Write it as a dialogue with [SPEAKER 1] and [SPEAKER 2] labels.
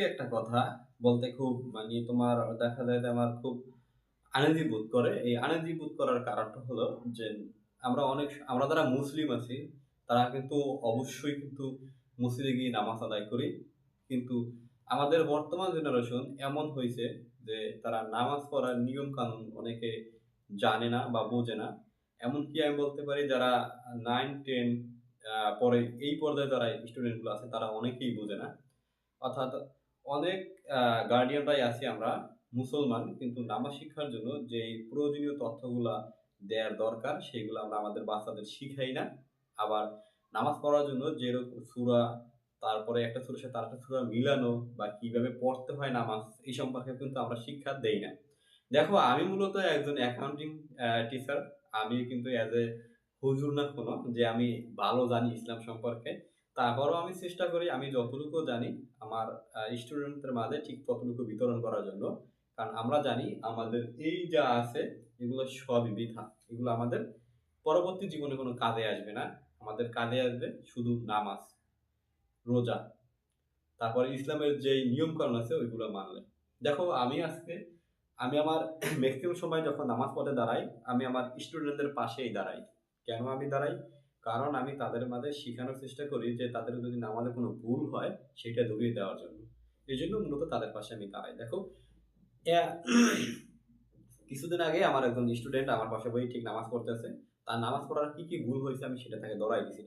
[SPEAKER 1] আজকে একটা কথা বলতে খুব মানে তোমার দেখা যায় যে আমার খুব আনন্দি বোধ করে। এই আনন্দি বোধ করার কারণটা হলো যে আমরা অনেক আমরা যারা মুসলিম আছি, তারা কিন্তু অবশ্যই কিন্তু মসজিদে গিয়ে নামাজ আদায় করি। কিন্তু আমাদের বর্তমান জেনারেশন এমন হয়েছে যে তারা নামাজ পড়ার নিয়ম কানুন অনেকে জানে না বা বোঝে না। এমনকি আমি বলতে পারি যারা নাইন টেন পরে এই পর্যায়ে যারা স্টুডেন্টগুলো আছে, তারা অনেকেই বোঝে না। অর্থাৎ অনেক গার্ডিয়ানরাই আছি আমরা, মুসলমান, কিন্তু নামাজ শিক্ষার জন্য যে প্রয়োজনীয় তথ্যগুলা দেওয়ার দরকার, সেইগুলো আমরা আমাদের বাচ্চাদের শিখাই না। আবার নামাজ পড়ার জন্য যেরকম সুরা, তারপরে একটা সুরের সাথে আরেকটা সুরা মিলানো বা কীভাবে পড়তে হয় নামাজ, এই সম্পর্কে কিন্তু আমরা শিক্ষা দেই না। দেখো, আমি মূলত একজন অ্যাকাউন্টিং টিচার আমি কিন্তু অ্যাজ এ হুজুর না কোনো, যে আমি ভালো জানি ইসলাম সম্পর্কে। তারপরও আমি চেষ্টা করি, আমি যতটুকু জানি আমার স্টুডেন্টদের মাঝে ঠিক ততটুকু বিতরণ করার জন্য। কারণ আমরা জানি আমাদের এই যা আছে, এগুলো সবই বৃথা। এগুলো আমাদের পরবর্তী জীবনে কোনো কাজে আসবে না। আমাদের কাজে আসবে শুধু নামাজ, রোজা। তারপরে ইসলামের যে নিয়ম কানুন আছে, ওইগুলো মানলে। দেখো, আমি আজকে, আমি আমার ম্যাক্সিমাম সময় যখন নামাজ পড়ে দাঁড়াই, আমি আমার স্টুডেন্টদের পাশেই দাঁড়াই। কেন আমি দাঁড়াই? কারণ আমি তাদের মাঝে শেখানোর চেষ্টা করি যে তাদের যদি নামাজে কোনো ভুল হয়, সেটা ধরিয়ে দেওয়ার জন্য। এই জন্য মূলত তাদের পাশে আমি দাঁড়াই। দেখো কিছুদিন আগে আমার একজন স্টুডেন্ট আমার পাশে বই ঠিক নামাজ পড়তেছে। তার নামাজ পড়ার কি কি ভুল হয়েছে আমি সেটা তাকে ধরাই দিছি।